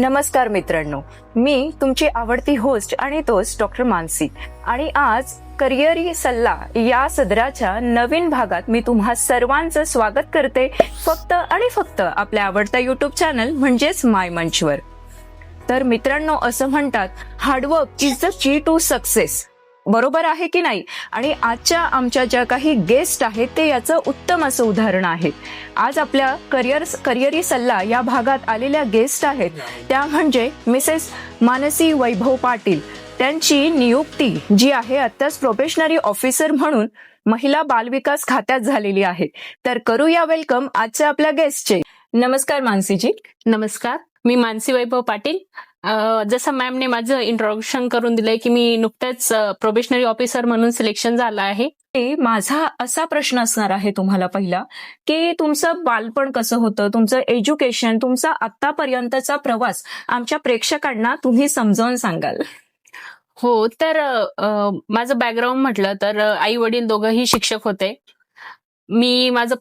नमस्कार मित्रांनो. मी तुमची आवडती होस्ट आणि तोच डॉक्टर मानसी. आणि आज करिअरी सल्ला या सदराच्या नवीन भागात मी तुम्हा सर्वांचं स्वागत करते. फक्त आणि फक्त आपल्या आवडता युट्यूब चॅनल म्हणजेच माय मंचवर तर मित्रांनो असं म्हणतात hard work is the key to success बरोबर आहे की नाही? आणि आजच्या आमच्या ज्या काही गेस्ट आहेत ते याचं उत्तम असं उदाहरण आहे. आज आपल्या करिअर करिअरी सल्ला या भागात आलेल्या गेस्ट आहेत. त्या म्हणजे मिसेस मानसी वैभव पाटील. त्यांची नियुक्ती जी आहे आत्ताच प्रोबेशनरी ऑफिसर म्हणून महिला बालविकास खात्यात झालेली आहे. तर करूया वेलकम आजच्या आपल्या गेस्टचे. नमस्कार मानसीजी. नमस्कार. मी मानसी वैभव पाटील. जसं मॅमने माझं इंट्रोडक्शन करून दिलंय की मी नुकत्याच प्रोबेशनरी ऑफिसर म्हणून सिलेक्शन झालं आहे. ते माझा असा प्रश्न असणार आहे तुम्हाला पहिला की तुमचं बालपण कसं होतं? तुमचं एज्युकेशन तुमचा आतापर्यंतचा प्रवास आमच्या प्रेक्षकांना तुम्ही समजावून सांगाल. हो तर माझं बॅकग्राऊंड म्हटलं तर आई वडील दोघंही शिक्षक होते. मी माझं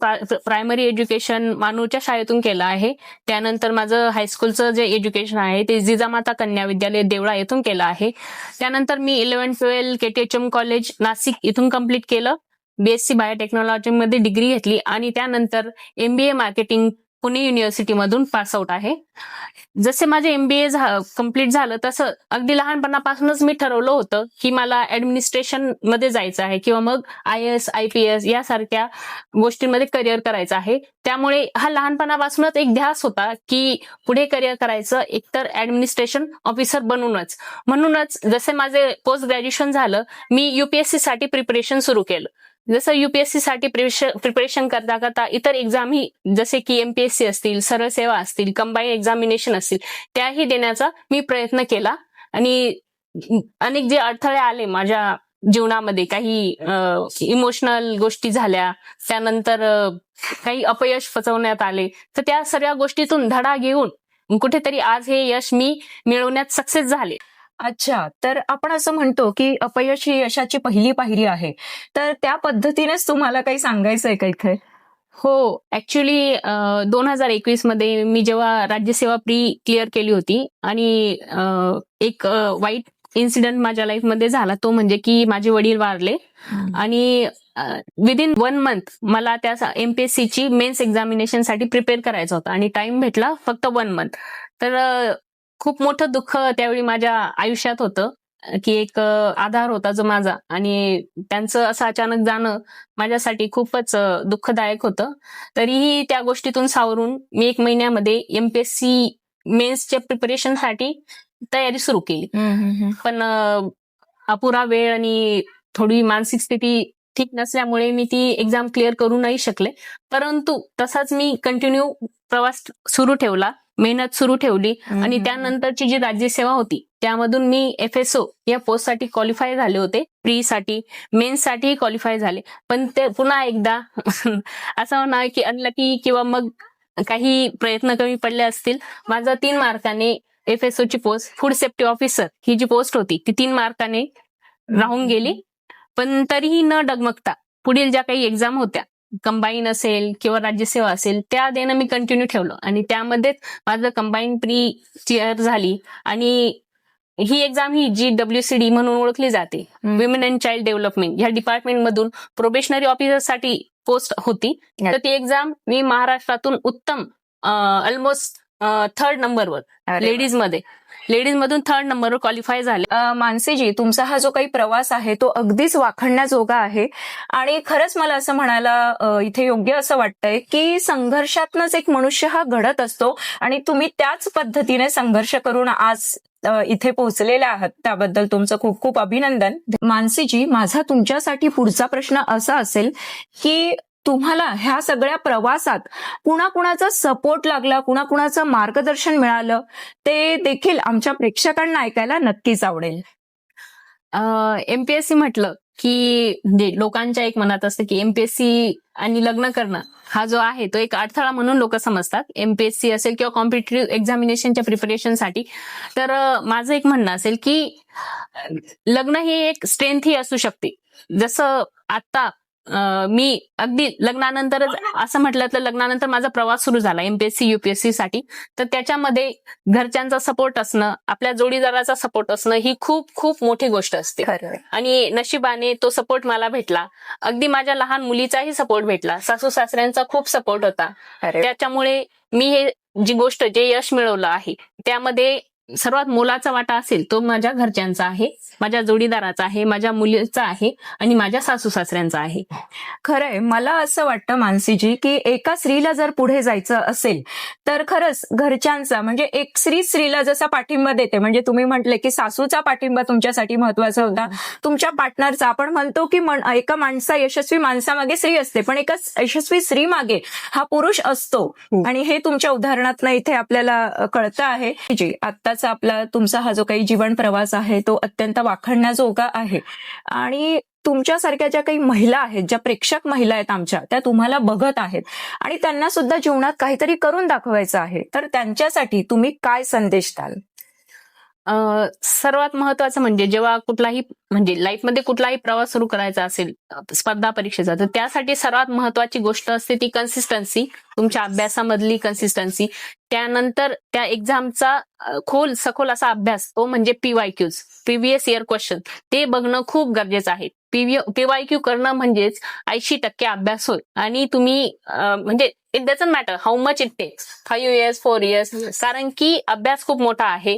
प्रायमरी एज्युकेशन मानूरच्या शाळेतून केलं आहे. त्यानंतर माझं हायस्कूलचं जे एज्युकेशन आहे ते जिजामाता कन्या विद्यालय देवळा येथून केलं आहे. त्यानंतर मी eleven twelve M college Nashik इथून कंप्लीट केलं. बीएससी बायोटेक्नॉलॉजी मध्ये डिग्री घेतली आणि त्यानंतर एमबीए मार्केटिंग पुणे युनिव्हर्सिटीमधून पास आउट आहे. जसे माझे एमबीए कंप्लीट झालं तसं अगदी लहानपणापासूनच मी ठरवलं होतं की मला ऍडमिनिस्ट्रेशनमध्ये जायचं आहे किंवा मग I S I P S यासारख्या गोष्टींमध्ये करिअर करायचं आहे. त्यामुळे हा लहानपणापासूनच एक ध्यास होता की पुढे करिअर करायचं एकतर ऍडमिनिस्ट्रेशन ऑफिसर बनूनच. म्हणूनच जसे माझे पोस्ट ग्रॅज्युएशन झालं मी युपीएससी साठी प्रिपरेशन सुरू केलं. जसं युपीएससी साठी प्रिपरेशन करता करता इतर एक्झामही जसे की एमपीएससी असतील सरळ सेवा असतील कंबाईन एक्झामिनेशन असतील त्याही देण्याचा मी प्रयत्न केला. आणि अनेक जे अडथळे आले माझ्या जीवनामध्ये काही इमोशनल गोष्टी झाल्या त्यानंतर काही अपयश फसवण्यात आले तर त्या सगळ्या गोष्टीतून धडा घेऊन कुठेतरी आज हे यश मी मिळवण्यात सक्सेस झाले. अच्छा तर आपण असं म्हणतो की अपयश ही यशाची पहिली पायरी आहे. तर त्या पद्धतीनेच तुम्हाला काही सांगायचं आहे का इथे? हो ऍक्च्युली दोन हजार एकवीसमध्ये मी जेव्हा राज्यसेवा प्री क्लिअर केली होती आणि अ, एक अ, वाईट इन्सिडेंट माझ्या लाईफमध्ये झाला तो म्हणजे की माझे वडील वारले आणि विदिन वन मंथ मला त्या एमपीएससी ची मेन्स एक्झामिनेशनसाठी प्रिपेअर करायचं होतं आणि टाइम भेटला फक्त वन मंथ तर अ, खूप मोठं दुःख त्यावेळी माझ्या आयुष्यात होतं की एक आधार होता जो माझा. आणि त्यांचं असं अचानक जाणं माझ्यासाठी खूपच दुःखदायक होतं. तरीही त्या गोष्टीतून सावरून मी एक महिन्यामध्ये एमपीएससी मेन्सच्या प्रिपरेशनसाठी तयारी सुरू केली. पण अपुरा वेळ आणि थोडी मानसिक स्थिती ठीक नसल्यामुळे मी ती एक्झाम क्लिअर करू नाही शकले. परंतु तसाच मी कंटिन्यू प्रवास सुरू ठेवला. मेहनत सुरू ठेवली आणि त्यानंतरची जी राज्यसेवा होती त्यामधून मी एफ एस ओ या पोस्टसाठी क्वालिफाय झाले होते. प्री साठी मेन्ससाठी क्वालिफाय झाले. पण ते पुन्हा एकदा असं म्हणा की अनलकी किंवा मग काही प्रयत्न कमी पडले असतील. माझा तीन मार्काने एफ एस ची पोस्ट फूड सेफ्टी ऑफिसर ही जी पोस्ट होती ती तीन मार्काने राहून गेली. पण तरीही न डगमगता पुढील ज्या काही एक्झाम होत्या कंबाईन असेल किंवा राज्यसेवा असेल त्या देणं मी कंटिन्यू ठेवलं. आणि त्यामध्येच माझं कंबाईन प्री क्लिअर झाली. आणि ही एक्झाम ही जी डब्ल्यू सी डी म्हणून ओळखली जाते. विमेन अँड चाइल्ड डेव्हलपमेंट या डिपार्टमेंट मधून प्रोबेशनरी ऑफिसरसाठी पोस्ट होती. तर ती एक्झाम मी महाराष्ट्रातून उत्तम ऑलमोस्ट थर्ड नंबरवर लेडीज लेडीजमधून थर्ड नंबरवर क्वालिफाय झाले. मानसीजी तुमचा हा जो काही प्रवास आहे तो अगदीच वाखणण्याजोगा आहे. आणि खरंच मला असं म्हणायला इथे योग्य असं वाटतंय की संघर्षातनच एक मनुष्य हा घडत असतो आणि तुम्ही त्याच पद्धतीने संघर्ष करून आज इथे पोहोचलेले आहात. त्याबद्दल तुमचं खूप खूप अभिनंदन. मानसीजी माझा तुमच्यासाठी पुढचा प्रश्न असा असेल की तुम्हाला ह्या सगळ्या प्रवासात कुणा कुणाचा सपोर्ट लागला कुणा कुणाचं मार्गदर्शन मिळालं ते देखील आमच्या प्रेक्षकांना ऐकायला नक्कीच आवडेल. एमपीएससी म्हटलं की म्हणजे लोकांच्या एक मनात असतं की एमपीएससी आणि लग्न करणं हा जो आहे तो एक अडथळा म्हणून लोक समजतात. एमपीएससी असेल किंवा कॉम्पिटेटिव्ह एक्झामिनेशनच्या प्रिपरेशनसाठी तर माझं एक म्हणणं असेल की लग्न ही एक स्ट्रेंथ ही असू शकते. जसं आता मी अगदी लग्नानंतरच असं म्हटलं तर लग्नानंतर माझा प्रवास सुरू झाला एमपीएससी युपीएससी साठी. तर त्याच्यामध्ये घरच्यांचा सपोर्ट असणं आपल्या जोडीदाराचा सपोर्ट असणं ही खूप खूप मोठी गोष्ट असते. आणि नशिबाने तो सपोर्ट मला भेटला. अगदी माझ्या लहान मुलीचाही सपोर्ट भेटला. सासू सासऱ्यांचा खूप सपोर्ट होता. त्याच्यामुळे मी हे जी गोष्ट जे यश मिळवलं आहे त्यामध्ये सर्वात मोलाचा वाटा असेल तो माझ्या घरच्यांचा आहे माझ्या जोडीदाराचा आहे माझ्या मुलीचा आहे आणि माझ्या सासू सासऱ्यांचा आहे. खरंय. मला असं वाटतं मानसीजी की एका स्त्रीला जर पुढे जायचं असेल तर खरंच घरच्यांचा म्हणजे एक स्त्री स्त्रीला जसा पाठिंबा देते म्हणजे तुम्ही म्हटले की सासूचा पाठिंबा तुमच्यासाठी महत्त्वाचा होता. तुमच्या पार्टनरचा आपण म्हणतो की एका माणसा यशस्वी माणसामागे स्त्री असते पण एका यशस्वी स्त्री मागे हा पुरुष असतो. हो. आणि हे तुमच्या उदाहरणात इथे आपल्याला कळतं आहे. जी आत्ताचा आपला तुमचा हा जो काही जीवन प्रवास आहे तो अत्यंत वाखणण्याजोगा आहे. आणि तुमच्यासारख्या ज्या काही महिला आहेत ज्या प्रेक्षक महिला आहेत आमच्या त्या तुम्हाला बघत आहेत. आणि त्यांना सुद्धा जीवनात काहीतरी करून दाखवायचं आहे. तर त्यांच्यासाठी तुम्ही काय संदेश द्याल? सर्वात महत्वाचं म्हणजे जेव्हा कुठलाही म्हणजे लाईफमध्ये कुठलाही प्रवास सुरू करायचा असेल स्पर्धा परीक्षेचा तर त्यासाठी सर्वात महत्वाची गोष्ट असते ती कन्सिस्टन्सी तुमच्या अभ्यासामधली कन्सिस्टन्सी त्यानंतर त्या एक्झामचा खोल सखोल असा अभ्यास तो म्हणजे P Y Qs previous year question ते बघणं खूप गरजेचं आहे. पीवाय क्यू करणं म्हणजेच ऐंशी टक्के अभ्यास होय. आणि तुम्ही म्हणजे it doesn't matter how much it takes five years four years कारण की अभ्यास खूप मोठा आहे.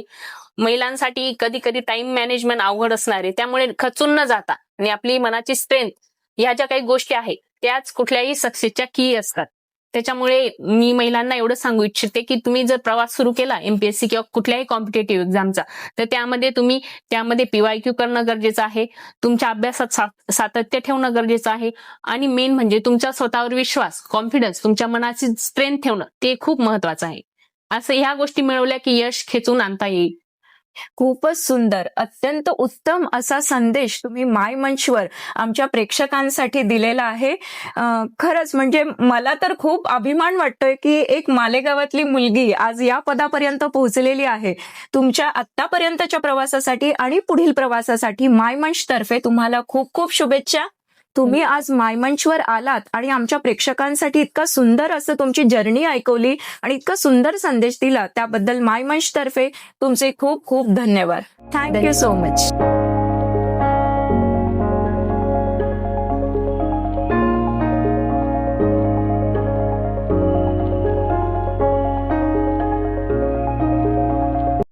महिलांसाठी कधी कधी टाइम मॅनेजमेंट अवघड असणार आहे त्यामुळे खचून न जाता आणि आपली मनाची स्ट्रेंथ ह्या ज्या काही गोष्टी आहेत त्याच कुठल्याही सक्सेसच्या की असतात. त्याच्यामुळे मी महिलांना एवढं सांगू इच्छिते की तुम्ही जर प्रवास सुरू केला एमपीएससी किंवा कुठल्याही कॉम्पिटेटिव्ह एक्झामचा तर त्यामध्ये तुम्ही त्यामध्ये पीवाय क्यू करणं गरजेचं आहे तुमच्या अभ्यासात सातत्य ठेवणं गरजेचं आहे आणि मेन म्हणजे तुमचा स्वतःवर विश्वास कॉन्फिडन्स तुमच्या मनाची स्ट्रेंथ ठेवणं ते खूप महत्वाचं आहे. असं ह्या गोष्टी मिळवल्या की यश खेचून आणता येईल. खूपच सुंदर अत्यंत उत्तम असा संदेश तुम्ही माय मंचवर आमच्या प्रेक्षकांसाठी दिलेला आहे. खरंच म्हणजे मला तर खूप अभिमान वाटतोय की एक मालेगावातली मुलगी आज या पदापर्यंत पोहोचलेली आहे. तुमच्या आत्तापर्यंतच्या प्रवासासाठी आणि पुढील प्रवासासाठी माय मंच तर्फे तुम्हाला खूप खूप शुभेच्छा. तुम्ही आज मायमंचवर आलात आणि आमच्या प्रेक्षकांसाठी इतका सुंदर असं तुमची जर्नी ऐकवली आणि इतका सुंदर संदेश दिला त्याबद्दल मायमंच तर्फे तुमचे खूप खूप धन्यवाद. Thank you so much